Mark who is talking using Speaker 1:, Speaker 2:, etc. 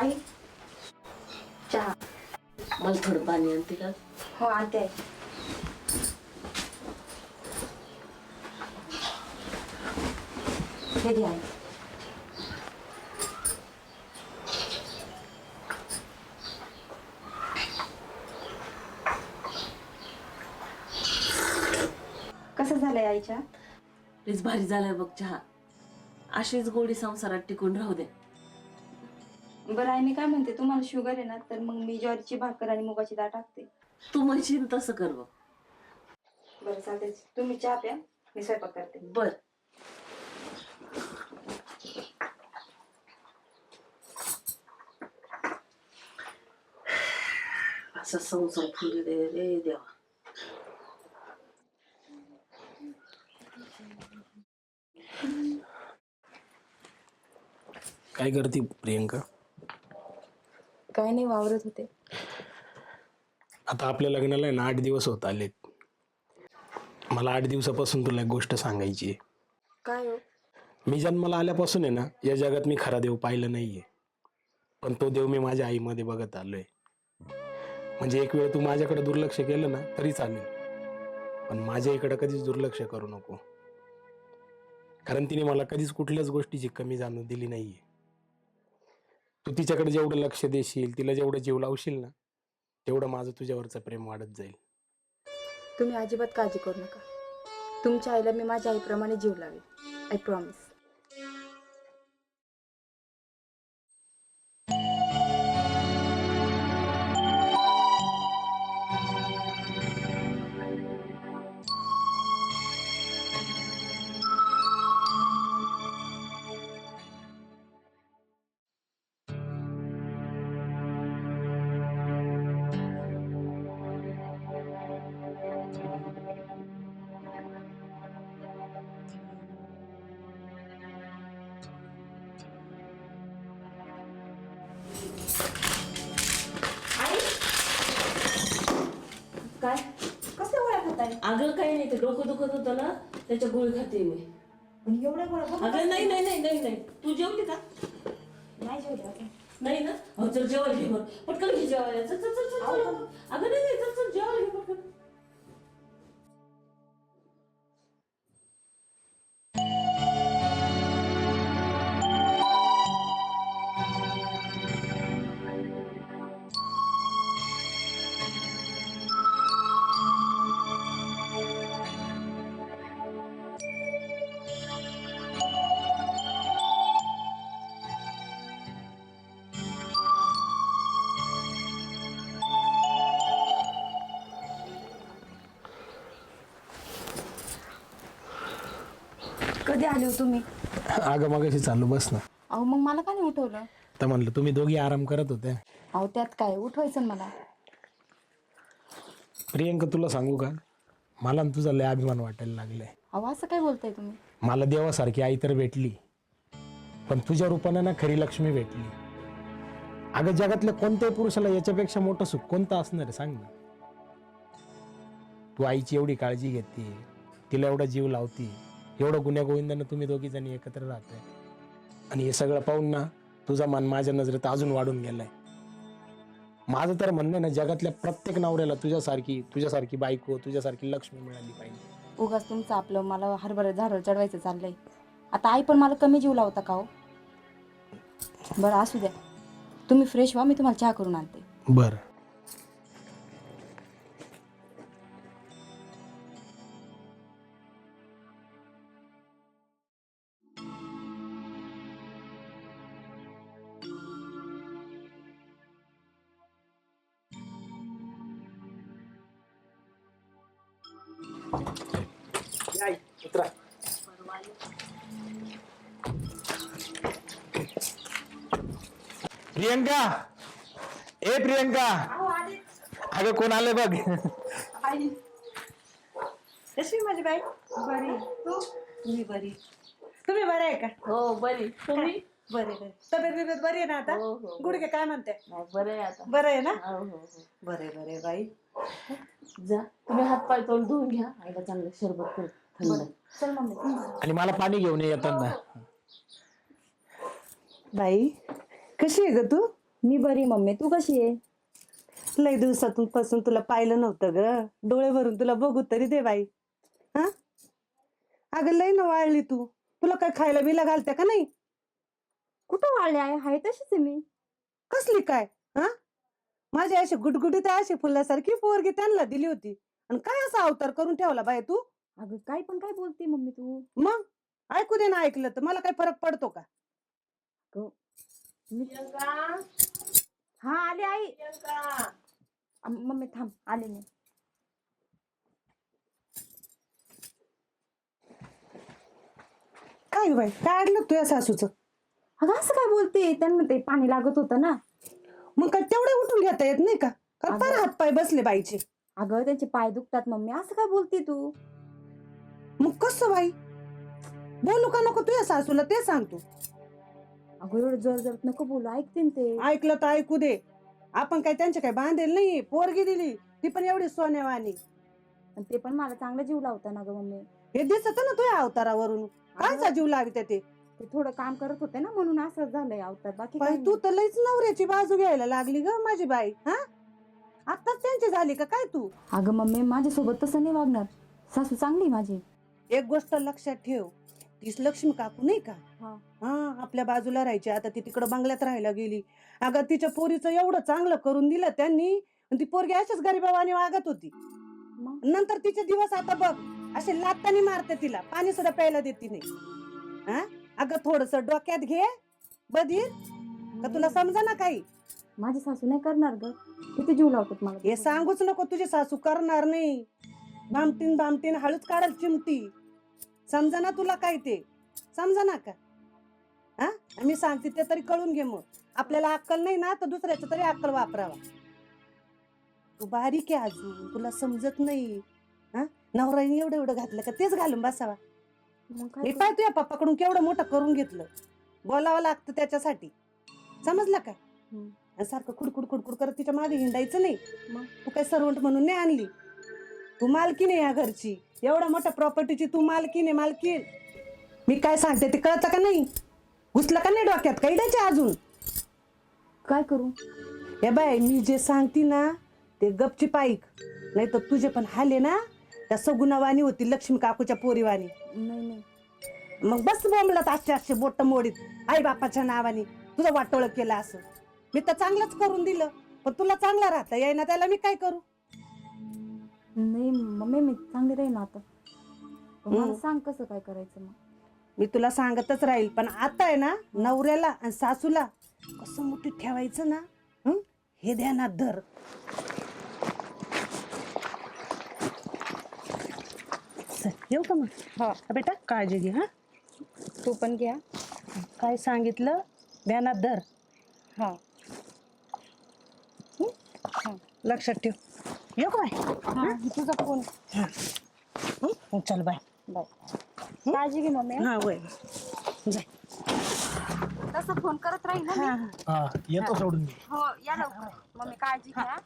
Speaker 1: आई. चहा.
Speaker 2: मला थोडं पाणी आणते का?
Speaker 1: हो आणते. आई हे घ्या आई. कसं झालंय आईच्या?
Speaker 2: प्लीज भारी झालाय बघ चहा. अशीच गोडी संसारात टिकून राहू दे.
Speaker 1: बरं आई मी काय म्हणते तुम्हाला शुगर आहे ना तर मग मी ज्वारीची भाकर आणि मुगाची डाळ टाकते.
Speaker 2: तू म्हणशील तसं कर बघ.
Speaker 1: बरं चालते तुम्ही चहा प्या मी स्वयंपाक करते.
Speaker 2: बर. असं संसार फिरू दे रे देवा.
Speaker 3: काय करते प्रियंका?
Speaker 1: काय नाही वावरत होते.
Speaker 3: आता आपल्या लग्नाला आहे ना आठ दिवस होत आलेत. मला आठ दिवसापासून तुला एक गोष्ट सांगायची आहे.
Speaker 1: काय हो?
Speaker 3: मी जन्माला आल्यापासून आहे ना या जगात मी खरा देव पाहिलं नाहीये. पण तो देव मी माझ्या आईमध्ये बघत आलोय. म्हणजे एक वेळ तू माझ्याकडे दुर्लक्ष केलं ना तरी चालेल. पण माझ्या इकडे कधीच दुर्लक्ष करू नको. कारण तिने मला कधीच कुठल्याच गोष्टीची कमी जाणून दिली नाहीये. तू तिच्याकडे जेवढं लक्ष देशील तिला जेवढं जीव लावशील ना तेवढं माझं तुझ्यावरचं प्रेम वाढत जाईल.
Speaker 1: तुम्ही अजिबात काळजी करू नका. तुमच्या आईला मी माझ्या आईप्रमाणे जीव लावेल आय प्रॉमिस
Speaker 2: काय?
Speaker 1: कसं गोळ्या खात आहे
Speaker 2: अगं काही नाही ते डोकं दुखत होतं ना त्याच्या गोळी खाते मी.
Speaker 1: पण एवढ्या गोळ्या
Speaker 2: अगं नाही नाही नाही नाही नाही. तू जेवली का?
Speaker 1: नाही आता.
Speaker 2: नाही ना? हो चल जेवायला घे बरं पटकन घे जेवायला. चल चल चल चल चल. अगं नाही नाही चल चल जेवायला घे
Speaker 1: कधी आले हो तुम्ही?
Speaker 3: अगं मगाशी चालू बस ना.
Speaker 1: अहो मग मला का नाही उठवलं?
Speaker 3: तर म्हणलं तुम्ही दोघी आराम करत होते.
Speaker 1: अहो त्यात काय? उठवायचं ना मला.
Speaker 3: प्रियंका तुला सांगू का? मला ना तुझा लय अभिमान वाटायला लागलाय.
Speaker 1: अहो असं काय बोलताय तुम्ही?
Speaker 3: मला देवासारखी आई तर भेटली. पण तुझ्या रूपानं ना खरी लक्ष्मी भेटली. अगं जगातल्या कोणत्याही पुरुषाला याच्यापेक्षा मोठं सुख कोणतं असणार आहे? सांग ना. तू आईची एवढी काळजी घेते तिला एवढा जीव लावती. एवढं गुन्ह्या गोविंदानं तुम्ही दोघी जणी एकत्र राहताय. आणि हे सगळं पाहून ना तुझा मान माझ्या नजरेत अजून वाढून गेलाय. माझं तर म्हणणं ना जगातल्या प्रत्येक नवऱ्याला तुझ्यासारखी तुझ्यासारखी बायको तुझ्यासारखी लक्ष्मी मिळाली पाहिजे.
Speaker 1: उगाच तुमचं आपलं मला हरभरा झाडावर चढवायचं चाललंय. आता आई पण मला कमी जीव लावता का हो? बरं असू द्या. तुम्ही फ्रेश व्हा मी तुम्हाला चहा करून आणते.
Speaker 3: बरं. उतरा प्रियंका! ए प्रियंका! अगं कोण आले बघ?
Speaker 4: कशी माझी बाई? बरी. तू? मी बरी. तुम्ही बरे आहे का?
Speaker 2: हो बरी. तुम्ही?
Speaker 4: बरे बरे तब्येत बिब्येत बरी आहे ना आता?
Speaker 2: हो, हो.
Speaker 4: गुडघे काय म्हणते?
Speaker 2: नाही बरं आहे आता.
Speaker 4: बरं आहे ना?
Speaker 2: हो हो हो.
Speaker 4: बरे बरे बाई.
Speaker 2: जा तुम्ही हात पाय तोंड धुवून घ्या. आईला चांगलं सरबत कर थंड.
Speaker 1: चल मम्मी
Speaker 3: आणि मला पाणी घेऊन ये येताना.
Speaker 4: बाई कशी आहे ग तू?
Speaker 1: मी बरी मम्मी. तू कशी आहे?
Speaker 4: लय दिवसातून पासून तुला पाहिलं नव्हतं ग. डोळे भरून तुला बघू तरी दे बाई. हा? अगं लय ना वाळली तू. तुला काय खायला बिला घालते का नाही?
Speaker 1: कुठं वाळले आहे? हाय तशीच आहे मी.
Speaker 4: कसली काय? हा? माझी अशी गुडगुडीत अशी फुलासारखी पोरगी त्यांना दिली होती. आणि काय असा अवतार करून ठेवला बाई तू?
Speaker 1: अगं काय पण काय बोलते मम्मी तू?
Speaker 4: मग? ऐकू दे ना ऐकलं तर. मला काय फरक पडतो का?
Speaker 1: मी हा आले आई. अम, मम्मी थांब आले मी.
Speaker 4: काय बाई? काय अडलं तुझ्या सासूचं?
Speaker 1: अगं असं काय बोलते? त्यांना ते पाणी लागत होतं ना.
Speaker 4: मग काय तेवढे उठून घेता येत नाही का? का फार. हात पाय बसले बाईचे.
Speaker 1: अगं त्यांचे पाय दुखतात मम्मी. असं काय बोलते तू?
Speaker 4: मग कसं बाई? बोलू का नको तुझ्या सासूला? ते सांगतो
Speaker 1: अगं एवढं जोर जोर नको बोलू. ऐकते ना ते.
Speaker 4: ऐकलं तर ऐकू दे. आपण काय त्यांचे काय बांधेल नाही. पोरगी दिली. ती पण एवढी सोन्यावानी
Speaker 1: आणि ते पण मला चांगला जीव लावता ना ग मम्मी.
Speaker 4: हे दिसत ना तुझ्या अवतारावरून. कायचा जीव लावित ते?
Speaker 1: ते थोडं काम करत होते ना म्हणून असं झालंय अवतार. बाकी
Speaker 4: बाई तू. तर लईच नवऱ्याची बाजू घ्यायला लागली ग माझी बाई हा? आताच त्यांची झाली का? काय तू?
Speaker 1: अगं मम्मी माझ्यासोबत तसं नाही वागणार. सासू चांगली आहे माझी.
Speaker 4: एक गोष्ट लक्षात ठेव. तीच लक्ष्मी काकू नाही का?
Speaker 1: हा.
Speaker 4: हा आपल्या बाजूला राहायची. आता ती तिकडं बंगल्यात राहायला गेली. अगं तिच्या पोरीचं एवढं चांगलं करून दिलं त्यांनी आणि ती पोरगी अशाच गरीबावानी वागत होती.
Speaker 1: मग?
Speaker 4: नंतर तिचे दिवस आता बघ असे लातानी मारते तिला. पाणी सुद्धा प्यायला देते नाही. हा? अगं थोडस डोक्यात घे. बधीर का तुला समजा ना काही?
Speaker 1: माझी सासू नाही करणार ग. किती जीव लावतात मला
Speaker 4: हे सांगूच नको तुझी सासू करणार नाही. बामटीन बामटीन हळूच काढल चिमटी. समजा ना तुला काय ते? समजा ना का? हा? मी सांगते ते तरी कळून घे मग. आपल्याला अक्कल नाही ना तर दुसऱ्याचं तरी अक्कल वापरावा. तू बारीक आहे अजून तुला समजत नाही. हा? नवराने एवढं एवढं घातलं का तेच घालून बसावा.
Speaker 1: मग काय करू?
Speaker 4: पाय तुझ्या पप्पाकडून केवढं मोठं करून घेतलं. बोलावं लागतं त्याच्यासाठी. समजलं का
Speaker 1: हम्म.
Speaker 4: आणि सारखं खुडखुड खुडखुड करत तिच्यामागे हिंडायचं नाही.
Speaker 1: मग?
Speaker 4: तू काय सर्वंट म्हणून नाही आणली? तू मालकीन आहे या घरची. एवढ्या मोठ्या प्रॉपर्टीची तू मालकीन आहे मालकीन मी काय सांगते ते कळतं का नाही? घुसलं का नाही डोक्यात? काही द्यायचे अजून.
Speaker 1: काय करू?
Speaker 4: हे बाय मी जे सांगते ना ते गपची पाईक नाही तर तुझे पण हाले ना? त्या सगुणावाणी होती लक्ष्मी काकूच्या पोरीवाणी.
Speaker 1: नाही नाही.
Speaker 4: मग बस बोंबलत असे असे बोट मोडीत. आई बापाच्या नावाने तुझं वाटोळ केलं असं. मी तर चांगलंच करून दिलं पण तुला चांगला राहता येईना त्याला मी काय करू?
Speaker 1: नाही मम्मी मी चांगली राहीन आता. पण मला. सांग कसं काय करायचं मग.
Speaker 4: मी तुला सांगतच राहील पण आता आहे ना नवऱ्याला आणि सासूला कसं मोठी ठेवायचं ना? हं? हे ध्यानात धर चल, येऊ का मग?
Speaker 1: हा.
Speaker 4: बेटा काळजी घे हा?
Speaker 1: तू पण घ्या
Speaker 4: काय सांगितलं? ध्यानात धर.
Speaker 1: हा.
Speaker 4: लक्षात ठेव. येऊ का बाय
Speaker 1: हा तुझा फोन.
Speaker 4: हं? चल बाय.
Speaker 1: बाय. काळजी घे मम्मी
Speaker 4: हा. वय जाय.
Speaker 1: तसं फोन करत राहील ना मी.
Speaker 3: हा येतो सोडून मी.
Speaker 1: हो या लवकर. मम्मी काळजी घ्या.